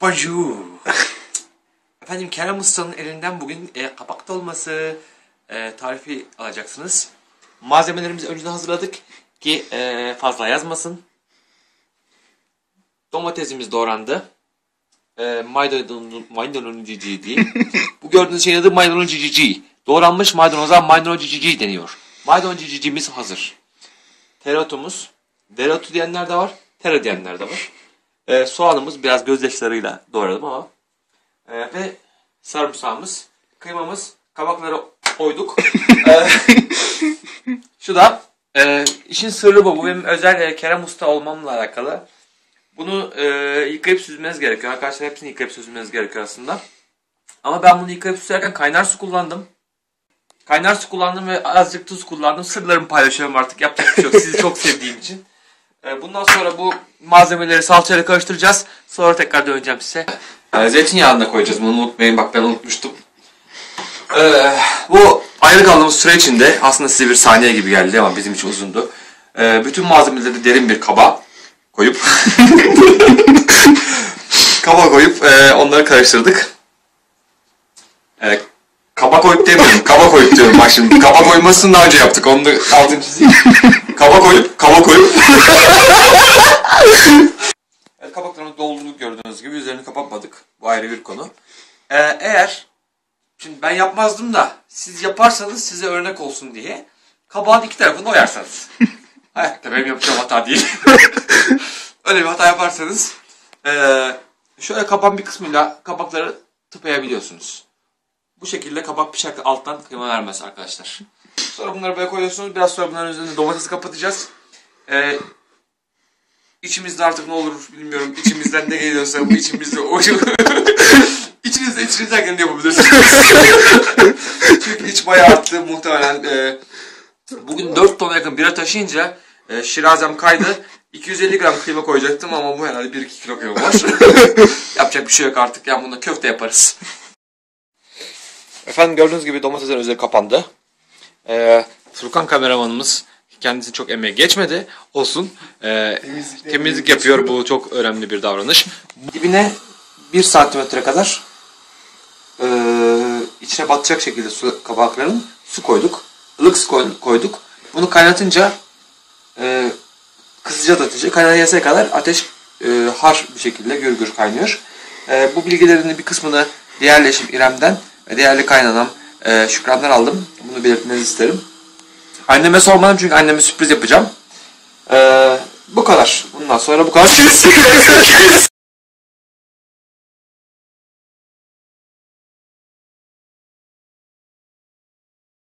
Bonjour. Efendim Kerem Usta'nın elinden bugün e, kabak dolması e, tarifi alacaksınız. Malzemelerimizi önceden hazırladık ki e, fazla yazmasın. Domatesimiz doğrandı. E, maydanoz, maydanoz cici değil. Bu gördüğünüz şeyin adı maydanoz cici. Doğranmış maydanoza maydanoz cici deniyor. Maydanoz cicicimiz hazır. Tereotumuz. Dereotu diyenler de var. Tere diyenler de var. E, soğanımız biraz gözyaşlarıyla doğradım ama. E, ve sarımsağımız, kıymamız, kabakları oyduk. e, şu da e, işin sırrı bu. Bu benim özel e, Kerem Usta olmamla alakalı. Bunu e, yıkayıp süzmeniz gerekiyor. Arkadaşlar hepsini yıkayıp süzmeniz gerekiyor aslında. Ama ben bunu yıkayıp süzerken kaynar su kullandım. Kaynar su kullandım ve azıcık tuz kullandım. Sırlarımı paylaşıyorum artık. Yapacak bir şey yok. Sizi çok sevdiğim için. E, bundan sonra bu malzemeleri salçayla karıştıracağız. Sonra tekrar döneceğim size. E, zeytinyağını da koyacağız. Bunu unutmayın. Bak ben unutmuştum. E, bu ayrı kaldığımız süre içinde aslında size bir saniye gibi geldi ama bizim için uzundu. Bütün malzemeleri derin bir kaba koyup kaba koyup e, onları karıştırdık. E, kaba koyup demiyorum. Kaba koyup diyorum bak şimdi. Kaba koymasını daha önce yaptık. Onu da altını çizeyim. Kaba koyup, kaba koyup. evet, kabaklarını doldurduk gördüğünüz gibi. Üzerini kapatmadık. Bu ayrı bir konu. E, eğer Şimdi ben yapmazdım da siz yaparsanız size örnek olsun diye kabağın iki tarafını oyarsanız. Hayatta benim yapacağım hata değil. Öyle bir hata yaparsanız eee, şöyle kapan bir kısmıyla kabakları tıpayabiliyorsunuz. Bu şekilde kabak bıçak alttan kıyma vermez arkadaşlar. Sonra bunları böyle koyuyorsunuz. Biraz sonra bunların üzerine domatesi kapatacağız. Eee içimizde artık ne olur bilmiyorum. İçimizden ne geliyorsa bu içimizde o İçinizde içinizden geleni yapabilirsiniz. Çünkü iç bayağı arttı muhtemelen. E, bugün 4 tona yakın bira taşıyınca e, şirazem kaydı. 250 gram kıyma koyacaktım ama bu herhalde 1-2 kilo kıyma var. Yapacak bir şey yok artık. Yani bunda köfte yaparız. Efendim gördüğünüz gibi domateslerin üzeri kapandı. Ee, Furkan kameramanımız kendisi çok emeğe geçmedi. Olsun. Ee, temizlik yapıyor. Bu çok önemli bir davranış. Dibine 1 santimetre kadar ee, içine batacak şekilde su kabakların su koyduk. Ilık su koy- koyduk. Bunu kaynatınca e, kısacak ateşe kaynayasaya kadar ateş e, har bir şekilde gür gür kaynıyor. E, bu bilgilerin bir kısmını değerli eşim İrem'den ve değerli kaynanam e, Şükran'dan aldım. Bunu belirtmenizi isterim. Anneme sormadım çünkü anneme sürpriz yapacağım. E, bu kadar. Bundan sonra bu kadar.